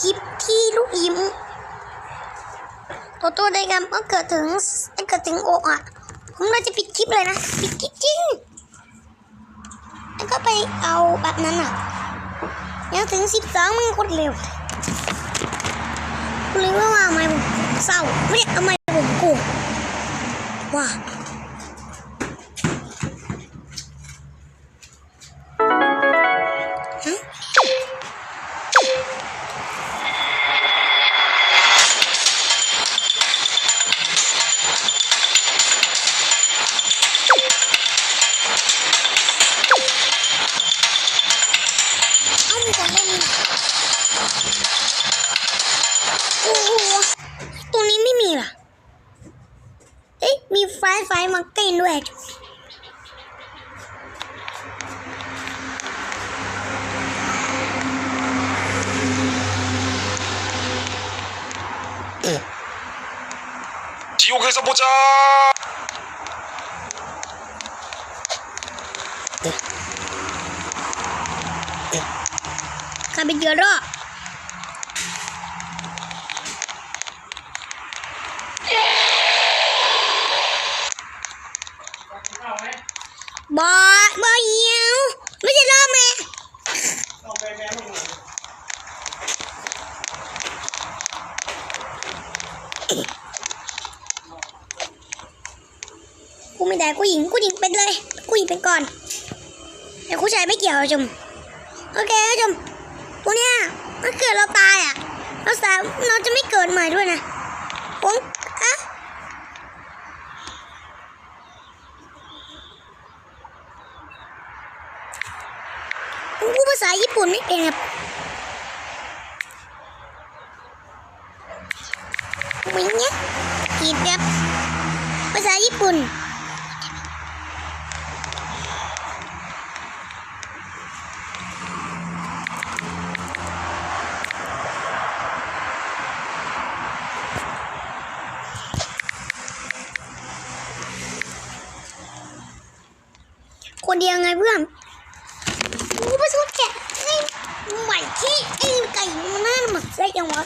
คลิปที่ลูกยิ้มตัวตัวใดกันเมื่อเกิดถึงเกิดถึงโอกอะ ผมเราจะปิดคลิปเลยนะปิดคลิปจริงแล้วก็ไปเอาแบบนั้นอะยังถึงสิบสองมึงกดเร็วกูเลยว่าว่าทำไมผมเศร้าไม่ได้ทำไมผมโกรธว่า 가보 자. 가면 열 어. 뭐, 뭐, กูไม่ได้กูหญิงกูหญิงเป็นเลยกูหญิงเป็นก่อนแต่กูชายไม่เกี่ยวชมโอเคชมพวกเนี้ยถ้าเกิดเราตายอะเราสามเราจะไม่เกิดใหม่ด้วยนะผมอะผมพูดภาษาญี่ปุ่นไม่เป็นครับวิงเนี้ยกีดครับภาษาญี่ปุ่น คนเดียวไงเพื่อนกูไม่ชอบแกะไอ้ใหม่ที่ไอ้ไก่มันน่าหมักได้ยังวะ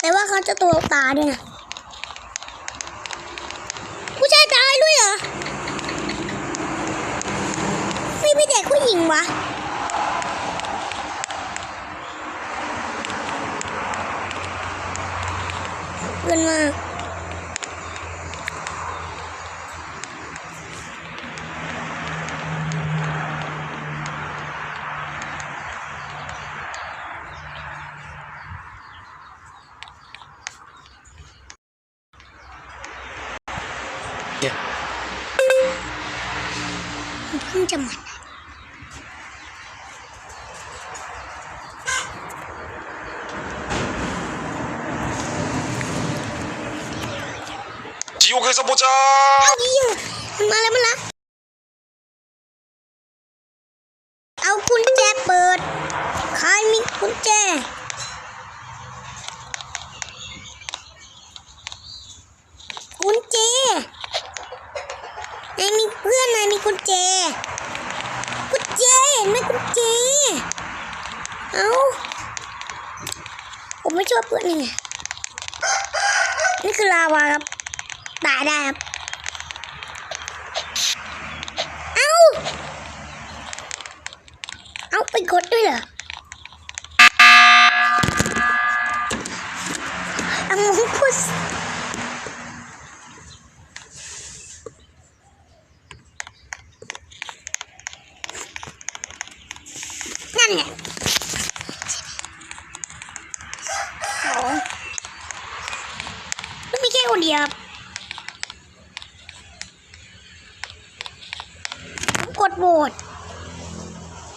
แต่ว่าเขาจะตัวตาด้วยนะผู้ชายตายด้วยเหรอไม่ไม่เด็กผู้หญิงวะ เพื่อนมาก 예. เพิ่งจะหมัน สบู่าเอาดิอยู่มาแล้วมาแล้วเอากุญแจเปิด ใครมีกุญแจกุญแจนายมีเพื่อนนายมีกุญแจ กุญแจเห็นไหมกุญแจ เอาผมไม่ชอบเพื่อนนี่นี่คือลาวาครับ ตายได้ครับเอาเอาไปกดด้วยเหรออังมงคุสนั่นไง โอ้ไม่มีแค่คนเดียวครับกดโหวต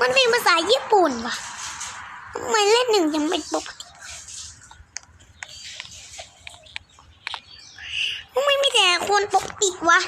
มันเป็นภาษาญี่ปุ่นว่ะทำไมเล่นหนึ่งยังไม่ปกติทำไมมีแต่คนปกติวะ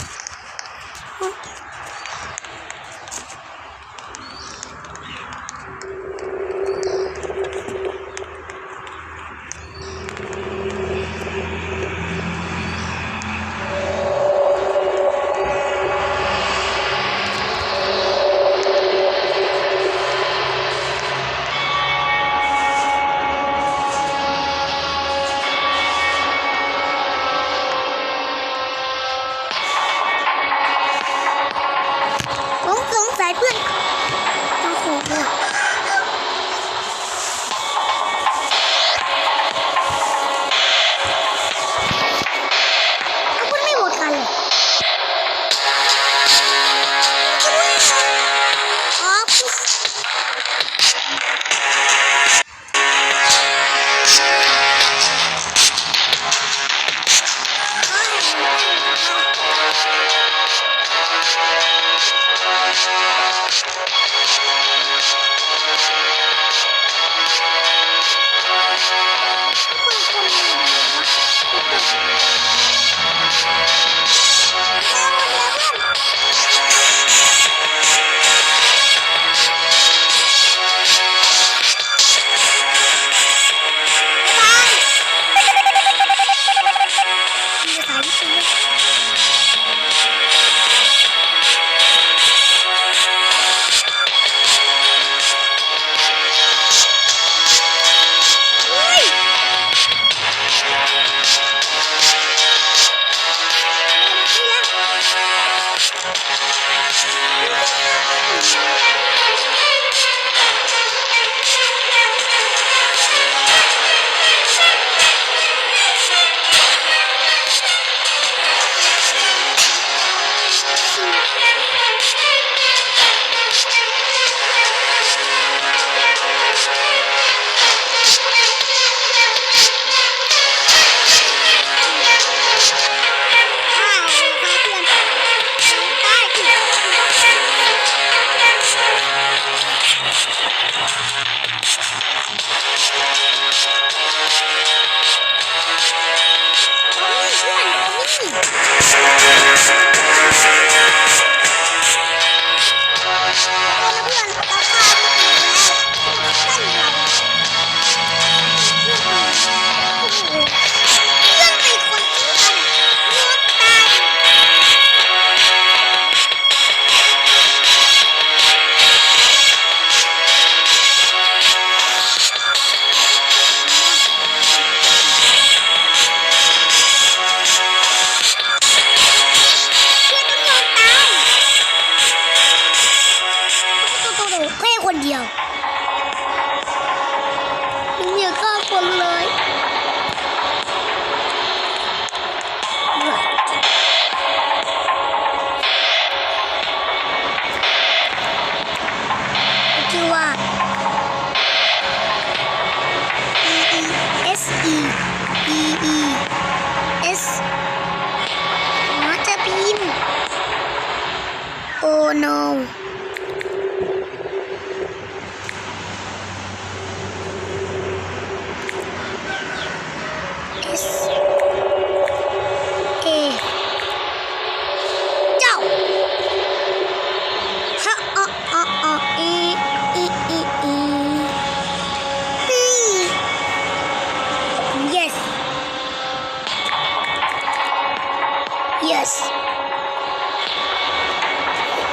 Yes.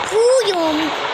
Kuyum.